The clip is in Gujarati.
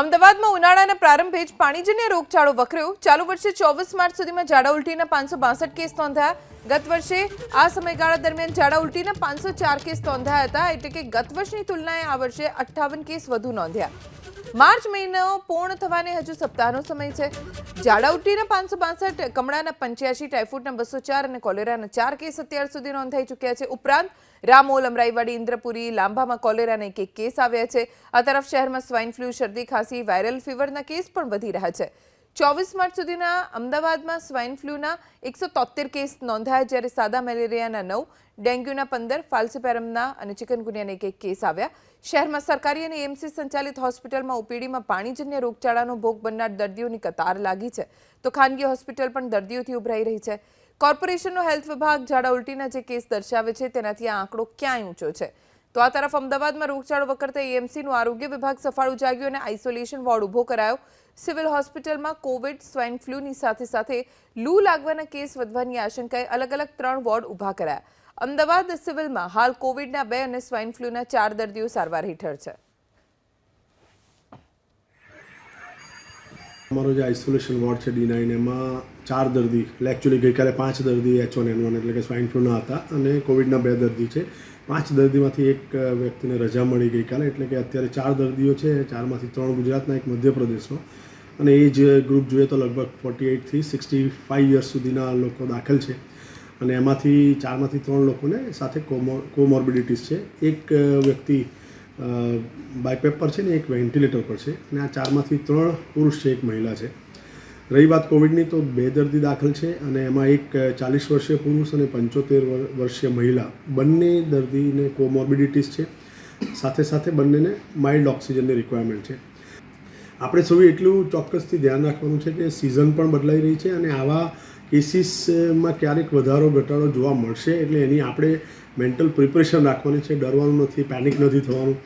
અમદાવાદમાં ઉનાળાના પ્રારંભે જ પાણીજન્ય રોગચાળો વકર્યો. ચાલુ વર્ષે ચોવીસ માર્ચ સુધીમાં ઝાડા ઉલટીના પાંચસો બાસઠ કેસ નોંધાયા. ગત વર્ષે આ સમયગાળા દરમિયાન ઝાડા ઉલટીના પાંચસો ચાર કેસ નોંધાયા હતા. એટલે કે ગત વર્ષની તુલનાએ આ વર્ષે અઠ્ઠાવન કેસ વધુ નોંધ્યા. માર્ચ મહિનો પૂર્ણ થવાને હજુ સપ્તાહનો સમય છે. જાડાઉટીના પાંચસો બાસઠ, કમળાના પંચ્યાસી, ટાઇફોઇડના બસો ચાર અને કોલેરાના ચાર કેસ અત્યાર સુધી નોંધાઈ ચૂક્યા છે. ઉપરાંત રામોલ, અમરાઈવાડી, ઇન્દ્રપુરી, લાંબામાં કોલેરાના એક એક કેસ આવ્યા છે. આ તરફ શહેરમાં સ્વાઇન ફ્લૂ, શરદી ખાંસી, વાયરલ ફીવરના કેસ પણ વધી રહ્યા છે. ચોવીસ માર્ચ સુધીના અમદાવાદમાં સ્વાઇન ફ્લૂના એકસો તોતેર કેસ નોંધાયા જ્યારે સાદા મેલેરિયાના નવ, ડેન્ગ્યુના પંદર, ફાલ્સીપેરમના અને ચિકનગુનિયાના એક એક કેસ આવ્યા. શહેરમાં સરકારી અને એમસી સંચાલિત હોસ્પિટલમાં ઓપીડીમાં પાણીજન્ય રોગચાળાનો ભોગ બનનાર દર્દીઓની કતાર લાગી છે. તો ખાનગી હોસ્પિટલ પણ દર્દીઓથી ઉભરાઈ રહી છે. કોર્પોરેશનનો હેલ્થ વિભાગ ઝાડા ઉલટીના જે કેસ દર્શાવે છે, તેનાથી આ આંકડો ક્યાંય ઊંચો છે? તો આ તરફ અમદાવાદમાં રોગચાળો વખતે એએમસીનું આરોગ્ય વિભાગ સફાળું જાગ્યું અને આઇસોલેશન વોર્ડ ઊભો કરાયો. સિવિલ હોસ્પિટલમાં કોવિડ સ્વાઇન ફ્લૂની સાથે સાથે લૂ લાગવાના કેસ વધવાની આશંકાએ અલગ અલગ ત્રણ વોર્ડ ઊભા કરાયા. અમદાવાદ સિવિલમાં હાલ કોવિડના બે અને સ્વાઇન ફ્લૂના ચાર દર્દીઓ સારવાર હેઠળ છે. અમારો જે આઇસોલેશન વોર્ડ છે ડી નાઇન એમાં ચાર દર્દી. એટલે એકચ્યુઅલી ગઈકાલે પાંચ દર્દી એચ વન એન વન એટલે કે સ્વાઇન ફ્લૂના હતા અને કોવિડના બે દર્દી છે. પાંચ દર્દીમાંથી એક વ્યક્તિને રજા મળી ગઈકાલે એટલે કે અત્યારે ચાર દર્દીઓ છે, ચારમાંથી ત્રણ ગુજરાતના, એક મધ્યપ્રદેશનો. અને એ જ ગ્રુપ જોઈએ તો લગભગ ફોર્ટી એઇટથી સિક્સટી ફાઇવ યર્સ સુધીના લોકો દાખલ છે. અને એમાંથી ચારમાંથી ત્રણ લોકોને સાથે કોમો, કોમોર્બિડિટીસ છે. એક વ્યક્તિ બાયપેપ પર છે ને એક વેન્ટિલેટર પર છે. અને આ ચારમાંથી ત્રણ પુરુષ છે, એક મહિલા છે. રહી વાત કોવિડની તો બે દર્દી દાખલ છે અને એમાં એક ચાલીસ વર્ષીય પુરુષ અને પંચોતેર વર્ષીય મહિલા. બંને દર્દીને કોમોર્બિડિટીસ છે. સાથે સાથે બંનેને માઇલ્ડ ઓક્સિજનની રિક્વાયરમેન્ટ છે. આપણે સૌ એટલું ચોક્કસથી ધ્યાન રાખવાનું છે કે સિઝન પણ બદલાઈ રહી છે અને આવા કેસીસમાં ક્યારેક વધારો ઘટાડો જોવા મળશે, એટલે એની આપણે મેન્ટલ પ્રિપરેશન રાખવાની છે. ડરવાનું નથી પેનિક નથી થવાનું.